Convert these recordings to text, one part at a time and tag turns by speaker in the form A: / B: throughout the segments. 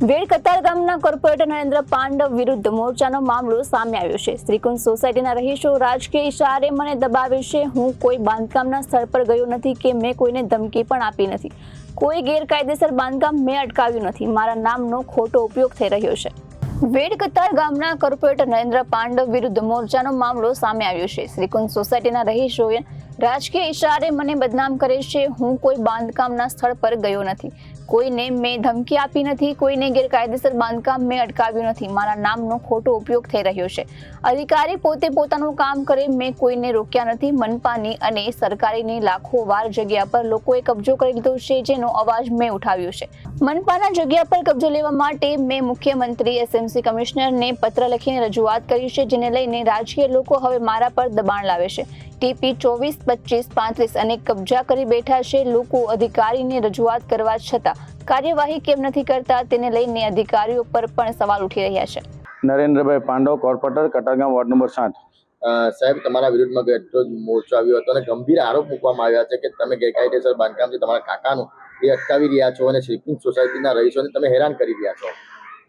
A: વેડ કતાર ગામના કોર્પોરેટર નરેન્દ્ર પાંડવ વિરુદ્ધ મોરચાનો મામલો સામે આવ્યો છે. શ્રીકુંજ સોસાયટીના રહીશો રાજકીય ઇશારે મને દબાવે છે. હું કોઈ બાંધકામના સ્થળ પર ગયો નથી કે મેં કોઈને ધમકી પણ આપી નથી. કોઈ ગેરકાયદેસર બાંધકામ મેં અટકાવ્યું નથી. મારા નામનો ખોટો ઉપયોગ થઈ રહ્યો છે. વેડ કતાર ગામના કોર્પોરેટર નરેન્દ્ર પાંડવ વિરુદ્ધ મોરચાનો મામલો સામે આવ્યો છે. શ્રીકુંજ સોસાયટીના રહીશોએ રાજકીય ઇશારે મને બદનામ કરે છે. હું કોઈ બાંધકામના સ્થળ પર ગયો નથી. કોઈને મેં ધમકી આપી નથી, કોઈને ગેરકાયદેસર બાંધકામ મેં અટકાવ્યું નથી. મારા નામનો ખોટો ઉપયોગ થઈ રહ્યો છે. અધિકારી પોતે પોતાનું કામ કરે, મેં કોઈને રોક્યા નથી. મનપાની અને સરકારીની લાખો વાર જગ્યા પર લોકોએ કબજો કરી લીધો છે, જેનો અવાજ મેં ઉઠાવ્યો છે. મનપાના જગ્યા પર કબજો લેવા માટે મેં મુખ્યમંત્રી, એસએમસી કમિશનરને પત્ર લખીને રજૂઆત કરી છે, જેને લઈને રાજકીય લોકો હવે મારા પર દબાણ લાવે છે. ટીપી ચોવીસ, પચીસ, પાંત્રીસ અને કબજા કરી બેઠા છે લોકો અધિકારીને રજૂઆત કરવા છતાં. કાર્યવાહી કેમ નથી કરતા તેને લઈને અધિકારીઓ પર પણ સવાલ ઉઠી રહ્યા છે.
B: Narendrabhai Pandav corporator Katargam ward number સાત.
C: સાહેબ તમારા વિરુદ્ધમાં એટલો જ મોરચો આવ્યો હતો અને ગંભીર આરોપ મૂકવામાં આવ્યા છે કે તમે ગેરકાયદેસર બાંધકામથી તમારા કાકાનું એ અટકાવી રહ્યા છો અને સ્લીપિંગ સોસાયટીના રહીશોને તમે હેરાન કરી રહ્યા છો.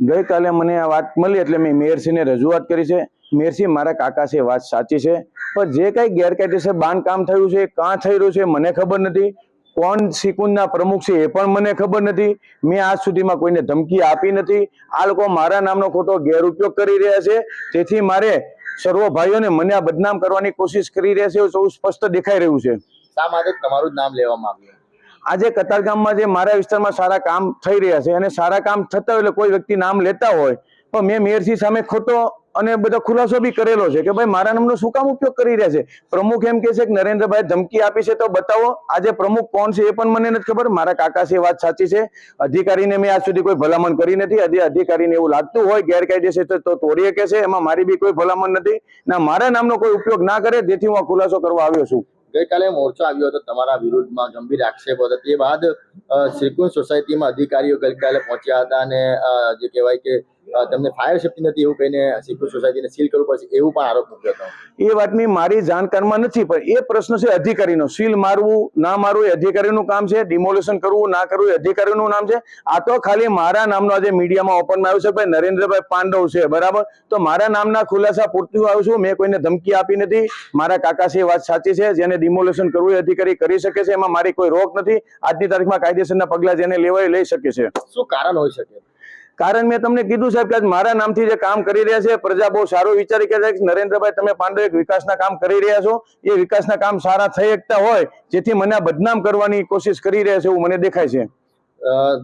B: ગઈકાલે મને આ વાત મળી એટલે મેં મેયરશ્રીને રજૂઆત કરી છે. મેયરશ્રી મારા કાકા છે વાત સાચી છે. પણ જે કંઈ ગેરકાયદેસર બાંધકામ થયું છે કાં થઈ રહ્યું છે મને ખબર નથી. કોણ શિકુનના પ્રમુખ છે એ પણ મને ખબર નથી. મેં આજ સુધીમાં કોઈને ધમકી આપી નથી. આ લોકો મારા નામનો ખોટો ગેરઉપયોગ કરી રહ્યા છે. તેથી મારે સર્વ ભાઈઓને મને આ બદનામ કરવાની કોશિશ કરી રહ્યા છે એવું સૌ સ્પષ્ટ દેખાઈ રહ્યું છે.
C: શા માટે તમારું નામ લેવામાં આવ્યું?
B: આજે કતારગામમાં જે મારા વિસ્તારમાં સારા કામ થઈ રહ્યા છે અને સારા કામ થતા હોય એટલે કોઈ વ્યક્તિ નામ લેતા હોય પણ મેં મેયરસી સામે ખોટો અને બધો ખુલાસો બી કરેલો છે કે ભાઈ મારા નામનો શું કામ ઉપયોગ કરી રહ્યા છે? પ્રમુખ એમ કે છે કે નરેન્દ્રભાઈ ધમકી આપી છે તો બતાવો, આજે પ્રમુખ કોણ છે એ પણ મને નથી ખબર, મારા કાકા છે વાત સાચી છે. અધિકારીને મેં આજ સુધી કોઈ ભલામણ કરી નથી અધિકારીને એવું લાગતું હોય, ગેરકાયદેસર તો તોડીએ કે છે એમાં મારી બી કોઈ ભલામણ નથી. ના, મારા નામનો કોઈ ઉપયોગ ના કરે, જેથી હું આ ખુલાસો કરવા આવ્યો છું.
C: ગઈકાલે મોરચો આવ્યો હતો તમારા વિરુદ્ધમાં ગંભીર આક્ષેપો હતા. તે બાદ શ્રીકુંજ સોસાયટીમાં અધિકારીઓ ગઈકાલે પહોંચ્યા હતા અને જે કહેવાય કે તમને ફાયર સેફ્ટી નથી એવું કહીને સિક્યુર સોસાયટીને સીલ કરવું પડશે એવું પણ આરોપ મૂક્યો હતો.
B: એ વાતની મારી જાણકારમાં નથી પણ એ પ્રશ્ન છે અધિકારીનો. સીલ મારવું ના મારવું એ અધિકારીનું કામ છે ડિમોલેશન કરવું ના કરવું એ અધિકારીનું નામ છે. આ તો ખાલી મારા નામનો આજે મીડિયામાં ઓપનમાં આવ્યું છે ભાઈ નરેન્દ્રભાઈ પાંડવ છે બરાબર? તો મારા નામના ખુલાસા પૂરતું આવ્યું છું મેં કોઈને ધમકી આપી નથી. મારા કાકા એ વાત સાચી છે જેને ડિમોલેશન કરવું એ અધિકારી કરી શકે છે એમાં મારી કોઈ રોક નથી. આજની તારીખમાં કાયદેસરના પગલાં જેને લેવાય લઈ શકે છે.
C: શું કારણ હોઈ શકે?
B: કારણ મેં તમને કીધું સાહેબ કે મારા નામથી જે કામ કરી રહ્યા છે, પ્રજા બહુ સારું વિચારી કે નરેન્દ્રભાઈ તમે પાંડવ એક વિકાસના કામ કરી રહ્યા છો, એ વિકાસના કામ સારા થઈ શકતા હોય, જેથી મને બદનામ કરવાની કોશિશ કરી રહ્યા છે એવું મને દેખાય છે.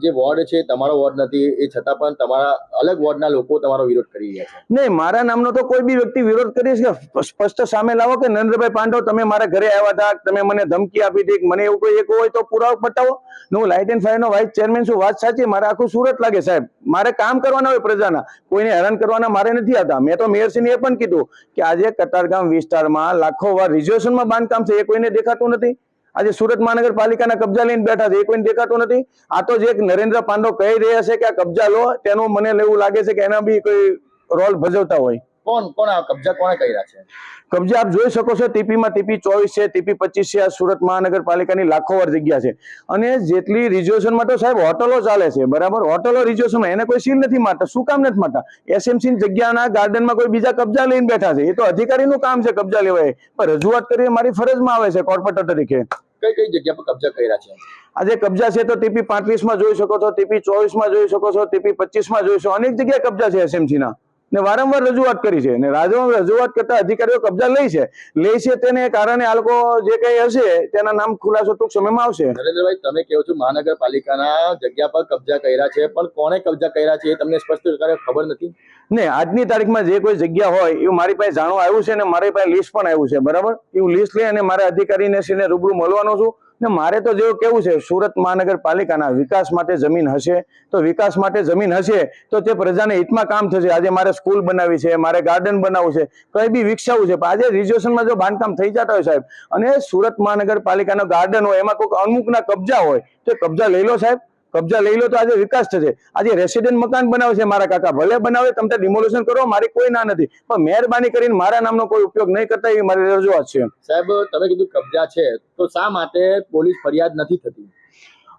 C: જે વોર્ડ છે, તમારો વોર્ડ નથી, એ છતાં પણ તમારા અલગ વોર્ડના લોકો તમારો વિરોધ કરી રહ્યા છે.
B: નહીં, મારા નામનો તો કોઈ બી વ્યક્તિ વિરોધ કરી છે સ્પષ્ટ સામે લાવો કે, નરેન્દ્રભાઈ પાંડવ, તમે મારા ઘરે આવ્યા હતા, તમે મને ધમકી આપી હતી, મને એવું કોઈ એક હોય તો પુરાવો બતાવો હું લાઇટ એન્ડ ફાયરનો વાઇસ ચેરમેન છું, વાત સાચી, મારે આખું સુરત લાગે, સાહેબ. મારે કામ કરવાના હોય પ્રજાના. કોઈને હેરાન કરવાના મારે નથી આવતા. મેં તો મેયરશ્રીને એ પણ કીધું કે આજે કતારગામ વિસ્તારમાં લાખો વાર રિઝર્વેશનમાં બાંધકામ છે, એ કોઈને દેખાતું નથી. આજે સુરત મહાનગરપાલિકાના કબજા લઈને બેઠા છે. એ કોઈને દેખાતું નથી. આ તો જે નરેન્દ્ર પાંડવ કહી રહ્યા છે કે આ કબજા લો, તેનું મને એવું લાગે છે કે એના બી કોઈ રોલ ભજવતા હોય.
C: કોણ કોણ આ કબજા કોણે કર્યા છે?
B: કબજા આપ જોઈ શકો છો ટીપીમાં ટીપી ચોવીસ છે ટીપી પચીસ છે આ સુરત મહાનગરપાલિકાની લાખો વાર જગ્યા છે. અને જેટલી રિઝર્વેશનમાં તો સાહેબ હોટલો ચાલે છે બરાબર? હોટલો રિઝર્વેશનમાં એને કોઈ સીલ નથી મારતા શું કામ નથી મારતા? એસએમસી જગ્યાના ગાર્ડનમાં કોઈ બીજા કબજા લઈને બેઠા છે એ તો અધિકારીનું કામ છે કબજા લેવાય. પણ રજૂઆત કરવી એ મારી ફરજમાં આવે છે કોર્પોરેટર તરીકે.
C: કઈ કઈ જગ્યા પર કબજા કર્યા છે?
B: આજે કબજા છે તો ટીપી પાંત્રીસમાં જોઈ શકો છો ટીપી ચોવીસમાં જોઈ શકો છો ટીપી પચીસમાં જોઈ શકો અનેક જગ્યાએ કબજા છે એસએમસી ના. ને વારંવાર રજૂઆત કરી છે ને રાજ્યમાં રજૂઆત કરતા અધિકારીઓ કબજા લે છે. લે છે તેને કારણે આ લોકો જે કઈ હશે તેના નામ ખુલાસો ટૂંક સમયમાં આવશે.
C: નરેન્દ્રભાઈ તમે કહો છો મહાનગરપાલિકાના જગ્યા પર કબજા કર્યા છે પણ કોણે કબજા કર્યા છે એ તમને સ્પષ્ટ કરે ખબર નથી?
B: ને આજની તારીખમાં જે કોઈ જગ્યા હોય એવું મારી પાસે જાણવા આવ્યું છે અને મારી પાસે લિસ્ટ પણ આવ્યું છે બરાબર? એવું લિસ્ટ લઈ અને મારે અધિકારીને સીને રૂબરૂ મળવાનો છું. મારે તો જેવું કેવું છે, સુરત મહાનગરપાલિકાના વિકાસ માટે જમીન હશે, તો વિકાસ માટે જમીન હશે, તો તે પ્રજાને હિતમાં કામ થશે. આજે મારે સ્કૂલ બનાવી છે, મારે ગાર્ડન બનાવવું છે, કંઈ બી વિકસાવવું છે. પણ આજે રિઝર્વેશનમાં જો બાંધકામ થઈ જતા હોય સાહેબ, અને સુરત મહાનગરપાલિકાનો ગાર્ડન હોય, એમાં કોઈક અમુકના કબજા હોય, તો કબજા લઈ લો સાહેબ. કબજા લઈ લો તો આજે વિકાસ થશે. આજે રેસિડેન્ટ મકાન બનાવે છે મારા કાકા. ભલે બનાવે તમે ડિમોલેશન કરો મારી કોઈ ના નથી. પણ મહેરબાની કરીને મારા નામનો કોઈ ઉપયોગ નહીં કરતા એવી મારી રજૂઆત છે.
C: સાહેબ તમે કીધું કબજા છે. તો શા માટે પોલીસ ફરિયાદ નથી થતી?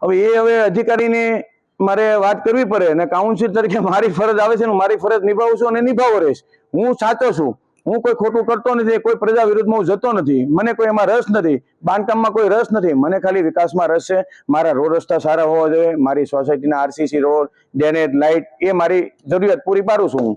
B: હવે એ હવે અધિકારીને મારે વાત કરવી પડે. અને કાઉન્સિલ તરીકે મારી ફરજ આવે છે હું મારી ફરજ નિભાવું છું અને નિભાવો રહીશ. હું સાચો છું. હું કોઈ ખોટું કરતો નથી, કોઈ પ્રજા વિરુદ્ધમાં હું જતો નથી, મને કોઈ એમાં રસ નથી, બાંધકામમાં કોઈ રસ નથી, મને ખાલી વિકાસમાં રસ છે. મારા રોડ રસ્તા સારા હોવા જોઈએ, મારી સોસાયટીના આરસીસી રોડ ડેનેજ લાઇટ, એ મારી જરૂરિયાત પૂરી પાડું છું હું.